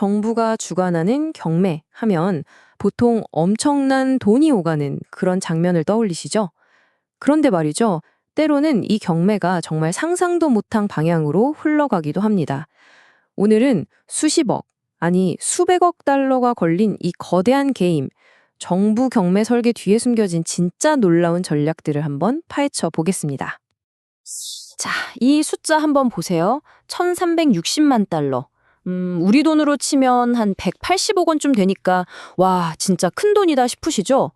정부가 주관하는 경매 하면 보통 엄청난 돈이 오가는 그런 장면을 떠올리시죠? 그런데 말이죠. 때로는 이 경매가 정말 상상도 못한 방향으로 흘러가기도 합니다. 오늘은 수십억, 아니 수백억 달러가 걸린 이 거대한 게임, 정부 경매 설계 뒤에 숨겨진 진짜 놀라운 전략들을 한번 파헤쳐 보겠습니다. 자, 이 숫자 한번 보세요. 1360만 달러. 음, 우리 돈으로 치면 한 180억 원쯤 되니까 와, 진짜 큰 돈이다 싶으시죠?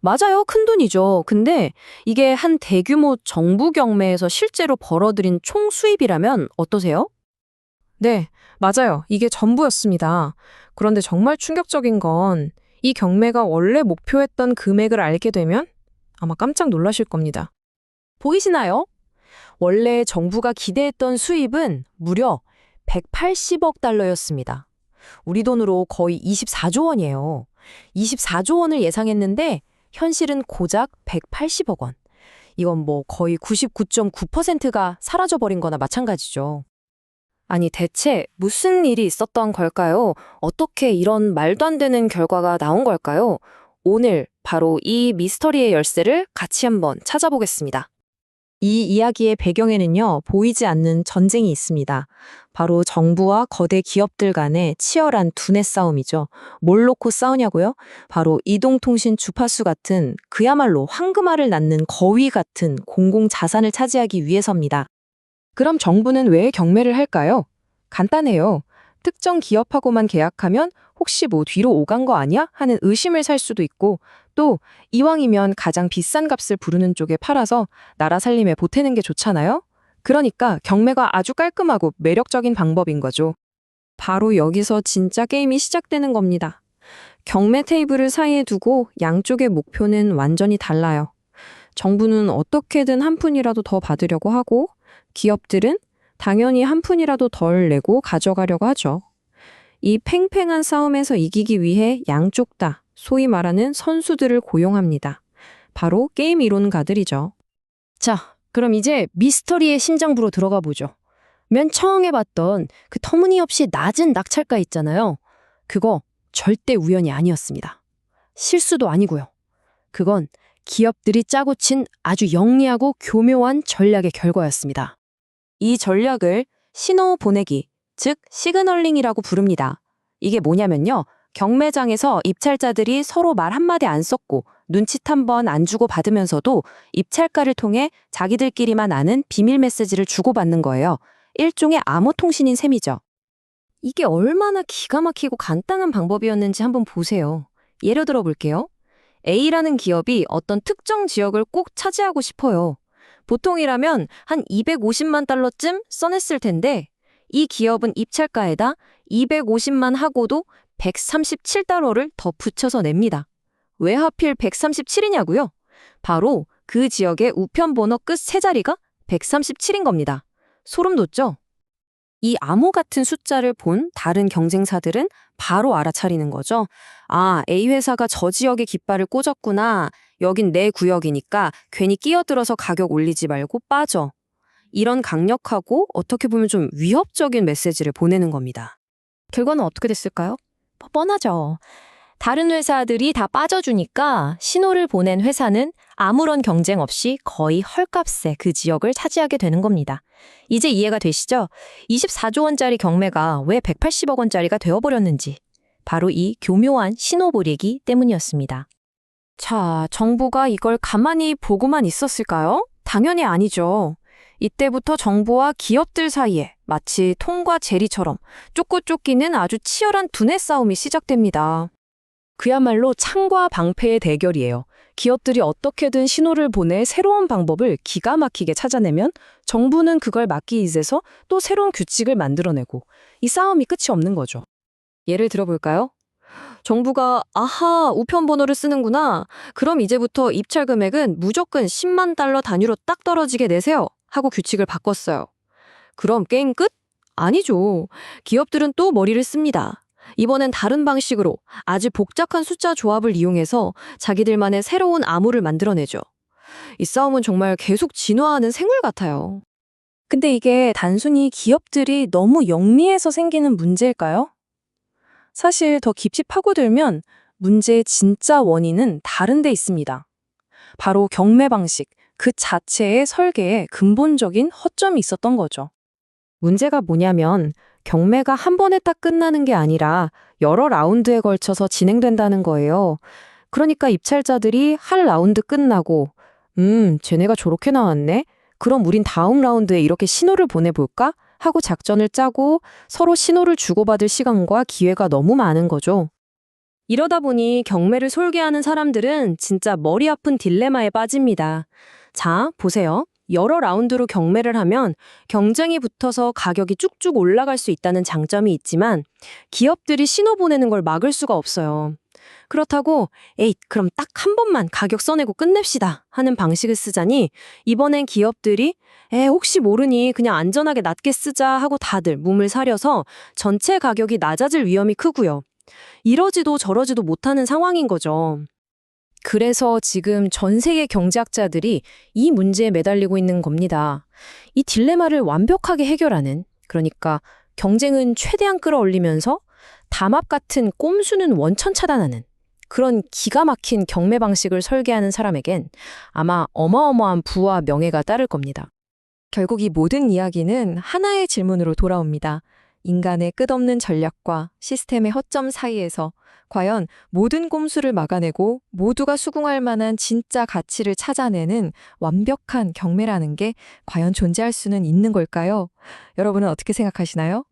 맞아요. 큰 돈이죠. 근데 이게 한 대규모 정부 경매에서 실제로 벌어들인 총 수입이라면 어떠세요? 네, 맞아요. 이게 전부였습니다. 그런데 정말 충격적인 건 이 경매가 원래 목표했던 금액을 알게 되면 아마 깜짝 놀라실 겁니다. 보이시나요? 원래 정부가 기대했던 수입은 무려 180억 달러였습니다. 우리 돈으로 거의 24조 원이에요. 24조 원을 예상했는데 현실은 고작 180억 원. 이건 뭐 거의 99.9%가 사라져버린 거나 마찬가지죠. 아니, 대체 무슨 일이 있었던 걸까요? 어떻게 이런 말도 안 되는 결과가 나온 걸까요? 오늘 바로 이 미스터리의 열쇠를 같이 한번 찾아보겠습니다. 이 이야기의 배경에는요, 보이지 않는 전쟁이 있습니다. 바로 정부와 거대 기업들 간의 치열한 두뇌 싸움이죠. 뭘 놓고 싸우냐고요? 바로 이동통신 주파수 같은 그야말로 황금알을 낳는 거위 같은 공공 자산을 차지하기 위해서입니다. 그럼 정부는 왜 경매를 할까요? 간단해요. 특정 기업하고만 계약하면 혹시 뭐 뒤로 오간 거 아니야? 하는 의심을 살 수도 있고 또 이왕이면 가장 비싼 값을 부르는 쪽에 팔아서 나라 살림에 보태는 게 좋잖아요? 그러니까 경매가 아주 깔끔하고 매력적인 방법인 거죠. 바로 여기서 진짜 게임이 시작되는 겁니다. 경매 테이블을 사이에 두고 양쪽의 목표는 완전히 달라요. 정부는 어떻게든 한 푼이라도 더 받으려고 하고 기업들은 당연히 한 푼이라도 덜 내고 가져가려고 하죠. 이 팽팽한 싸움에서 이기기 위해 양쪽 다 소위 말하는 선수들을 고용합니다. 바로 게임 이론가들이죠. 자, 그럼 이제 미스터리의 심장부로 들어가 보죠. 맨 처음에 봤던 그 터무니없이 낮은 낙찰가 있잖아요. 그거 절대 우연이 아니었습니다. 실수도 아니고요. 그건 기업들이 짜고 친 아주 영리하고 교묘한 전략의 결과였습니다. 이 전략을 신호 보내기, 즉 시그널링이라고 부릅니다. 이게 뭐냐면요. 경매장에서 입찰자들이 서로 말 한마디 안 썼고 눈짓 한번 안 주고 받으면서도 입찰가를 통해 자기들끼리만 아는 비밀 메시지를 주고받는 거예요. 일종의 암호 통신인 셈이죠. 이게 얼마나 기가 막히고 간단한 방법이었는지 한번 보세요. 예를 들어 볼게요. A라는 기업이 어떤 특정 지역을 꼭 차지하고 싶어요. 보통이라면 한 250만 달러쯤 써냈을 텐데 이 기업은 입찰가에다 250만 하고도 137달러를 더 붙여서 냅니다. 왜 하필 137이냐고요? 바로 그 지역의 우편 번호 끝 세 자리가 137인 겁니다. 소름 돋죠? 이 암호 같은 숫자를 본 다른 경쟁사들은 바로 알아차리는 거죠. 아, A 회사가 저 지역에 깃발을 꽂았구나. 여긴 내 구역이니까 괜히 끼어들어서 가격 올리지 말고 빠져. 이런 강력하고 어떻게 보면 좀 위협적인 메시지를 보내는 겁니다. 결과는 어떻게 됐을까요? 뻔하죠. 다른 회사들이 다 빠져주니까 신호를 보낸 회사는 아무런 경쟁 없이 거의 헐값에 그 지역을 차지하게 되는 겁니다. 이제 이해가 되시죠? 24조 원짜리 경매가 왜 180억 원짜리가 되어버렸는지. 바로 이 교묘한 신호 보내기 때문이었습니다. 자, 정부가 이걸 가만히 보고만 있었을까요? 당연히 아니죠. 이때부터 정부와 기업들 사이에 마치 통과 제리처럼 쫓고 쫓기는 아주 치열한 두뇌 싸움이 시작됩니다. 그야말로 창과 방패의 대결이에요. 기업들이 어떻게든 신호를 보내 새로운 방법을 기가 막히게 찾아내면 정부는 그걸 막기 위해서 또 새로운 규칙을 만들어내고 이 싸움이 끝이 없는 거죠. 예를 들어볼까요? 정부가 아하 우편 번호를 쓰는구나. 그럼 이제부터 입찰 금액은 무조건 10만 달러 단위로 딱 떨어지게 내세요. 하고 규칙을 바꿨어요. 그럼 게임 끝? 아니죠. 기업들은 또 머리를 씁니다. 이번엔 다른 방식으로 아주 복잡한 숫자 조합을 이용해서 자기들만의 새로운 암호를 만들어내죠. 이 싸움은 정말 계속 진화하는 생물 같아요. 근데 이게 단순히 기업들이 너무 영리해서 생기는 문제일까요? 사실 더 깊이 파고들면 문제의 진짜 원인은 다른 데 있습니다. 바로 경매 방식 그 자체의 설계에 근본적인 허점이 있었던 거죠. 문제가 뭐냐면 경매가 한 번에 딱 끝나는 게 아니라 여러 라운드에 걸쳐서 진행된다는 거예요. 그러니까 입찰자들이 한 라운드 끝나고 음, 쟤네가 저렇게 나왔네. 그럼 우린 다음 라운드에 이렇게 신호를 보내볼까? 하고 작전을 짜고 서로 신호를 주고받을 시간과 기회가 너무 많은 거죠. 이러다 보니 경매를 설계하는 사람들은 진짜 머리 아픈 딜레마에 빠집니다. 자, 보세요. 여러 라운드로 경매를 하면 경쟁이 붙어서 가격이 쭉쭉 올라갈 수 있다는 장점이 있지만 기업들이 신호 보내는 걸 막을 수가 없어요. 그렇다고 에잇 그럼 딱 한 번만 가격 써내고 끝냅시다 하는 방식을 쓰자니 이번엔 기업들이 에 혹시 모르니 그냥 안전하게 낮게 쓰자 하고 다들 몸을 사려서 전체 가격이 낮아질 위험이 크고요. 이러지도 저러지도 못하는 상황인 거죠. 그래서 지금 전 세계 경제학자들이 이 문제에 매달리고 있는 겁니다. 이 딜레마를 완벽하게 해결하는, 그러니까 경쟁은 최대한 끌어올리면서 담합 같은 꼼수는 원천 차단하는 그런 기가 막힌 경매 방식을 설계하는 사람에겐 아마 어마어마한 부와 명예가 따를 겁니다. 결국 이 모든 이야기는 하나의 질문으로 돌아옵니다. 인간의 끝없는 전략과 시스템의 허점 사이에서 과연 모든 꼼수를 막아내고 모두가 수긍할 만한 진짜 가치를 찾아내는 완벽한 경매라는 게 과연 존재할 수는 있는 걸까요? 여러분은 어떻게 생각하시나요?